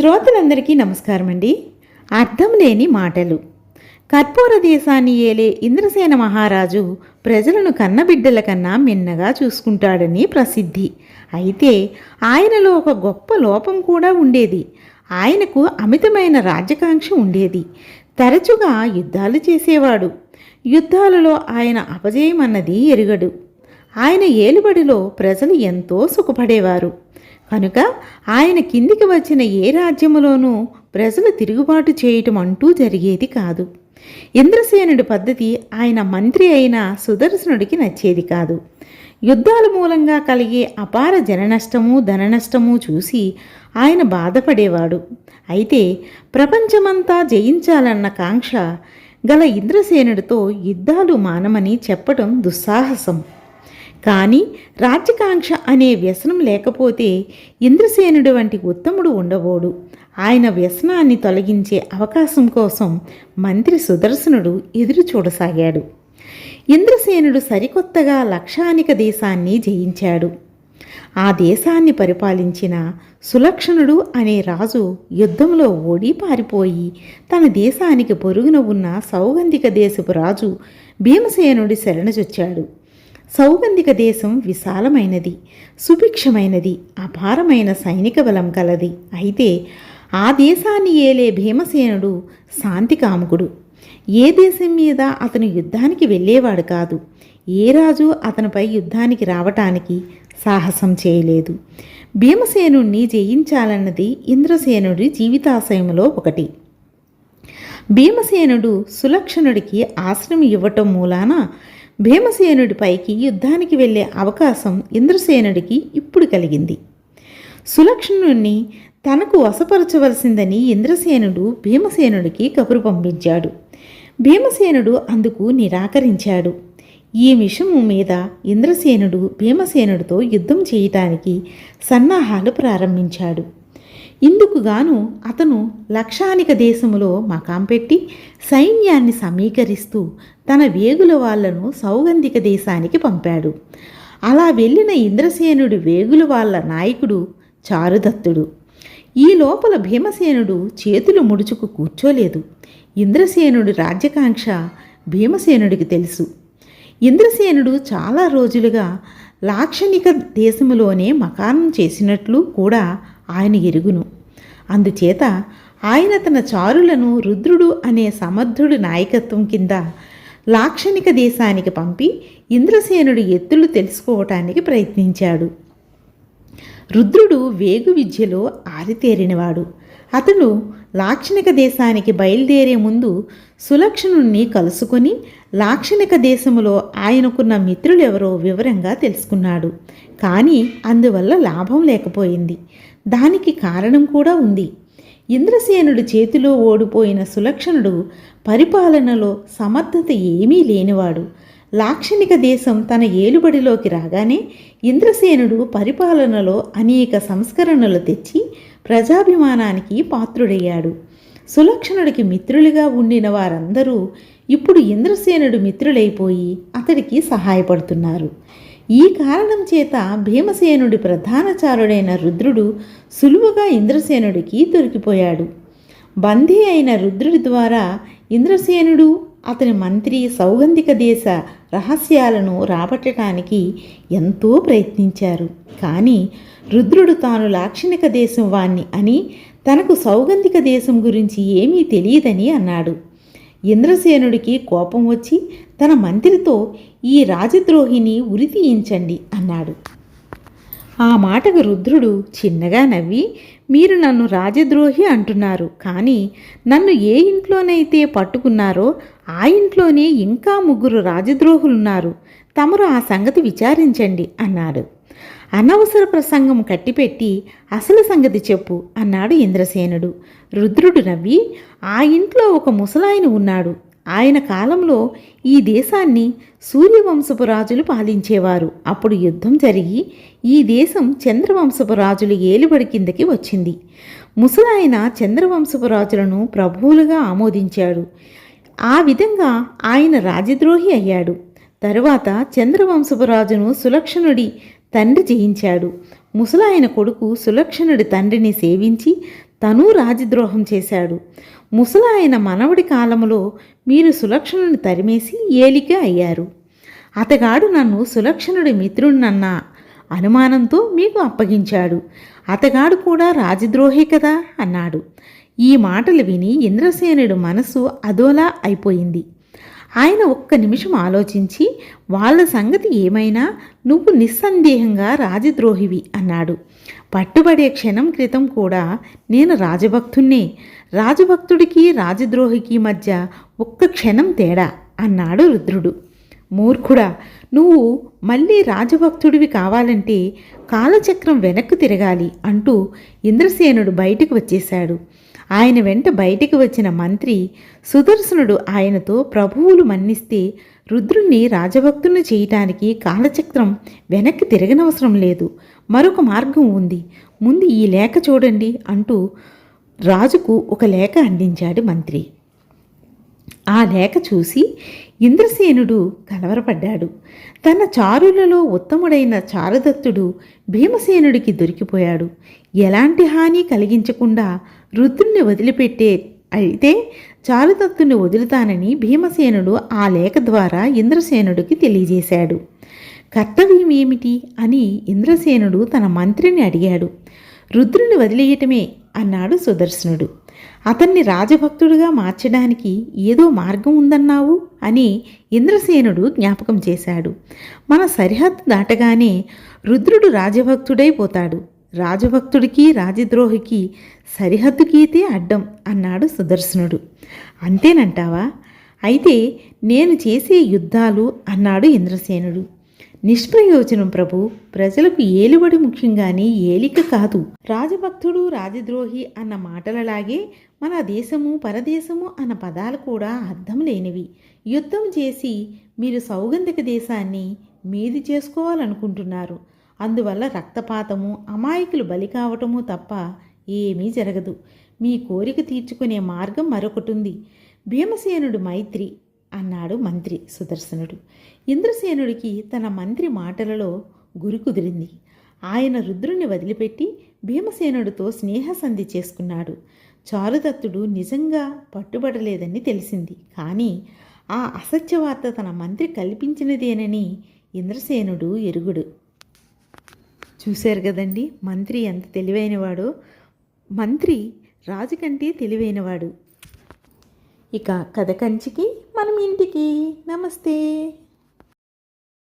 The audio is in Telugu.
శ్రోతలందరికీ నమస్కారం అండి అర్థం లేని మాటలు. కర్పూర దేశాన్ని ఏలే ఇంద్రసేన మహారాజు ప్రజలను కన్నబిడ్డల కన్నా మిన్నగా చూసుకుంటాడని ప్రసిద్ధి. అయితే ఆయనలో ఒక గొప్ప లోపం కూడా ఉండేది. ఆయనకు అమితమైన రాజ్యకాంక్ష ఉండేది. తరచుగా యుద్ధాలు చేసేవాడు. యుద్ధాలలో ఆయన అపజయం అన్నది ఎరుగడు. ఆయన ఏలుబడిలో ప్రజలు ఎంతో సుఖపడేవారు. కనుక ఆయన కిందికి వచ్చిన ఏ రాజ్యములోనూ ప్రజలు తిరుగుబాటు చేయటం అంటూ జరిగేది కాదు. ఇంద్రసేనుడి పద్ధతి ఆయన మంత్రి అయిన సుదర్శనుడికి నచ్చేది కాదు. యుద్ధాల మూలంగా కలిగే అపార జననష్టము ధననష్టము చూసి ఆయన బాధపడేవాడు. అయితే ప్రపంచమంతా జయించాలన్న కాంక్ష గల ఇంద్రసేనుడితో యుద్ధాలు మానమని చెప్పడం దుస్సాహసం. కానీ రాజ్యకాంక్ష అనే వ్యసనం లేకపోతే ఇంద్రసేనుడు వంటి ఉత్తముడు ఉండబోడు. ఆయన వ్యసనాన్ని తొలగించే అవకాశం కోసం మంత్రి సుదర్శనుడు ఎదురు చూడసాగాడు. ఇంద్రసేనుడు సరికొత్తగా లక్షానిక దేశాన్ని జయించాడు. ఆ దేశాన్ని పరిపాలించిన సులక్షణుడు అనే రాజు యుద్ధంలో ఓడి పారిపోయి తన దేశానికి పొరుగున ఉన్న సౌగంధిక దేశపు రాజు భీమసేనుడి శరణచొచ్చాడు సౌగంధిక దేశం విశాలమైనది సుభిక్షమైనది అపారమైన సైనిక బలం కలది. అయితే ఆ దేశాన్ని ఏలే భీమసేనుడు శాంతి కాముకుడు ఏ దేశం మీద అతను యుద్ధానికి వెళ్ళేవాడు కాదు. ఏ రాజు అతనిపై యుద్ధానికి రావటానికి సాహసం చేయలేదు. భీమసేనుణ్ణి జయించాలన్నది ఇంద్రసేనుడి జీవితాశయంలో ఒకటి. భీమసేనుడు సులక్షణుడికి ఆశ్రమం ఇవ్వటం మూలాన భీమసేనుడిపైకి యుద్ధానికి వెళ్ళే అవకాశం ఇంద్రసేనుడికి ఇప్పుడు కలిగింది. సులక్షణుణ్ణి తనకు వశపరచవలసిందని ఇంద్రసేనుడు భీమసేనుడికి కబురు పంపించాడు. భీమసేనుడు అందుకు నిరాకరించాడు. ఈ విషము మీద ఇంద్రసేనుడు భీమసేనుడితో యుద్ధం చేయటానికి సన్నాహాలు ప్రారంభించాడు. ఇందుకుగాను అతను లక్షానిక దేశములో మకాం పెట్టి సైన్యాన్ని సమీకరిస్తూ తన వేగుల వాళ్ళను సౌగంధిక దేశానికి పంపాడు. అలా వెళ్ళిన ఇంద్రసేనుడి వేగుల వాళ్ళ నాయకుడు చారుదత్తుడు. ఈ లోపల భీమసేనుడు చేతులు ముడుచుకు కూర్చోలేదు. ఇంద్రసేనుడి రాజ్యకాంక్ష భీమసేనుడికి తెలుసు. ఇంద్రసేనుడు చాలా రోజులుగా లాక్షణిక దేశములోనే మకానం చేసినట్లు కూడా ఆయన ఎరుగును. అందుచేత ఆయన తన చారులను రుద్రుడు అనే సమర్థుడు నాయకత్వం కింద లాక్షణిక దేశానికి పంపి ఇంద్రసేనుడు ఎత్తులు తెలుసుకోవటానికి ప్రయత్నించాడు. రుద్రుడు వేగు విద్యలో ఆరితేరినవాడు. అతడు లాక్షణిక దేశానికి బయలుదేరే ముందు సులక్షణుణ్ణి కలుసుకొని లాక్షణిక దేశములో ఆయనకున్న మిత్రులెవరో వివరంగా తెలుసుకున్నాడు. కానీ అందువల్ల లాభం లేకపోయింది. దానికి కారణం కూడా ఉంది. ఇంద్రసేనుడి చేతిలో ఓడిపోయిన సులక్షణుడు పరిపాలనలో సమర్థత ఏమీ లేనివాడు. లాక్షణిక దేశం తన ఏలుబడిలోకి రాగానే ఇంద్రసేనుడు పరిపాలనలో అనేక సంస్కరణలు తెచ్చి ప్రజాభిమానానికి పాత్రుడయ్యాడు. సులక్షణుడికి మిత్రులుగా ఉండిన వారందరూ ఇప్పుడు ఇంద్రసేనుడు మిత్రులైపోయి అతడికి సహాయపడుతున్నారు. ఈ కారణం చేత భీమసేనుడి ప్రధానచారుడైన రుద్రుడు సులువుగా ఇంద్రసేనుడికి దొరికిపోయాడు. బందీ అయిన రుద్రుడి ద్వారా ఇంద్రసేనుడు అతని మంత్రి సౌగంధిక దేశ రహస్యాలను రాబట్టడానికి ఎంతో ప్రయత్నించారు. కానీ రుద్రుడు తాను లాక్షణిక దేశం వాణ్ణి అని తనకు సౌగంధిక దేశం గురించి ఏమీ తెలియదని అన్నాడు. ఇంద్రసేనుడికి కోపం వచ్చి తన మంత్రితో ఈ రాజద్రోహిని ఉరి తీయించండి అన్నాడు. ఆ మాటకు రుద్రుడు చిన్నగా నవ్వి మీరు నన్ను రాజద్రోహి అంటున్నారు కానీ నన్ను ఏ ఇంట్లోనైతే పట్టుకున్నారో ఆ ఇంట్లోనే ఇంకా ముగ్గురు రాజద్రోహులున్నారు తమరు ఆ సంగతి విచారించండి అన్నాడు. అనవసర ప్రసంగం కట్టిపెట్టి అసలు సంగతి చెప్పు అన్నాడు ఇంద్రసేనుడు. రుద్రుడు నవ్వి ఆ ఇంట్లో ఒక ముసలాయన ఉన్నాడు. ఆయన కాలంలో ఈ దేశాన్ని సూర్యవంశపు రాజులు పాలించేవారు. అప్పుడు యుద్ధం జరిగి ఈ దేశం చంద్రవంశపు రాజులు ఏలుబడి కిందకి వచ్చింది. ముసలాయన చంద్రవంశపు రాజులను ప్రభువులుగా ఆమోదించాడు. ఆ విధంగా ఆయన రాజద్రోహి అయ్యాడు. తరువాత చంద్రవంశపు రాజును సులక్షణుడి తండ్రి జయించాడు. ముసలాయన కొడుకు సులక్షణుడి తండ్రిని సేవించి తను రాజద్రోహం చేశాడు. ముసలాయన మనవడి కాలంలో మీరు సులక్షణుని తరిమేసి ఏలిక అయ్యారు. అతగాడు నన్ను సులక్షణుడి మిత్రుణ్ణన్న అనుమానంతో మీకు అప్పగించాడు. అతగాడు కూడా రాజద్రోహి కదా? అన్నాడు. ఈ మాటలు విని ఇంద్రసేనుడు మనసు అదోలా అయిపోయింది. ఆయన ఒక్క నిమిషం ఆలోచించి వాళ్ళ సంగతి ఏమైనా? నువ్వు నిస్సందేహంగా రాజద్రోహివి అన్నాడు. పట్టుబడే క్షణం క్రితం కూడా నేను రాజభక్తున్నే రాజభక్తుడికి రాజద్రోహికి మధ్య ఒక్క క్షణం తేడా అన్నాడు రుద్రుడు. మూర్ఖుడా నువ్వు మళ్ళీ రాజభక్తుడివి కావాలంటే కాలచక్రం వెనక్కు తిరగాలి అంటూ ఇంద్రసేనుడు బయటకు వచ్చేశాడు. ఆయన వెంట బయటికి వచ్చిన మంత్రి సుదర్శనుడు ఆయనతో ప్రభువులు మన్నిస్తే రుద్రుణ్ణి రాజభక్తుని చేయటానికి కాలచక్రం వెనక్కి తిరగనవసరం లేదు. మరొక మార్గం ఉంది. ముందు ఈ లేఖ చూడండి అంటూ రాజుకు ఒక లేఖ అందించాడు మంత్రి. ఆ లేఖ చూసి ఇంద్రసేనుడు కలవరపడ్డాడు. తన చారులలో ఉత్తముడైన చారుదత్తుడు భీమసేనుడికి దొరికిపోయాడు. ఎలాంటి హాని కలిగించకుండా రుద్రుణ్ణి వదిలిపెట్టే అయితే చారుదత్తుని వదులుతానని భీమసేనుడు ఆ లేఖ ద్వారా ఇంద్రసేనుడికి తెలియజేశాడు. కర్తవ్యం ఏమిటి అని ఇంద్రసేనుడు తన మంత్రిని అడిగాడు. రుద్రుని వదిలేయటమే అన్నాడు సుదర్శనుడు. అతన్ని రాజభక్తుడిగా మార్చడానికి ఏదో మార్గం ఉందన్నావు అని ఇంద్రసేనుడు జ్ఞాపకం చేశాడు. మన సరిహద్దు దాటగానే రుద్రుడు రాజభక్తుడైపోతాడు రాజభక్తుడికి రాజద్రోహికి సరిహద్దు గీతే అడ్డం అన్నాడు సుదర్శనుడు. అంతేనంటావా? అయితే నేను చేసే యుద్ధాలు అన్నాడు ఇంద్రసేనుడు. నిష్ప్రయోజనం ప్రభు. ప్రజలకు ఏలుబడి ముఖ్యంగానే ఏలిక కాదు. రాజభక్తుడు రాజద్రోహి అన్న మాటలలాగే మన దేశము పరదేశము అన్న పదాలు కూడా అర్థం లేనివి. యుద్ధం చేసి మీరు సౌగంధిక దేశాన్ని మీది చేసుకోవాలనుకుంటున్నారు. అందువల్ల రక్తపాతము అమాయకులు బలి కావటము తప్ప ఏమీ జరగదు. మీ కోరిక తీర్చుకునే మార్గం మరొకటి ఉంది భీమసేనుడు మైత్రి అన్నాడు మంత్రి సుదర్శనుడు. ఇంద్రసేనుడికి తన మంత్రి మాటలలో గురి కుదిరింది. ఆయన రుద్రుని వదిలిపెట్టి భీమసేనుడితో స్నేహసంధి చేసుకున్నాడు. చారుదత్తుడు నిజంగా పట్టుబడలేదని తెలిసింది. కానీ ఆ అసత్యవార్త తన మంత్రి కల్పించినదేనని ఇంద్రసేనుడు ఎరుగుడు. చూశారు కదండి మంత్రి ఎంత తెలివైనవాడో. మంత్రి రాజు కంటే తెలివైనవాడు. ఇక కథ కంచికి మనం ఇంటికి. నమస్తే.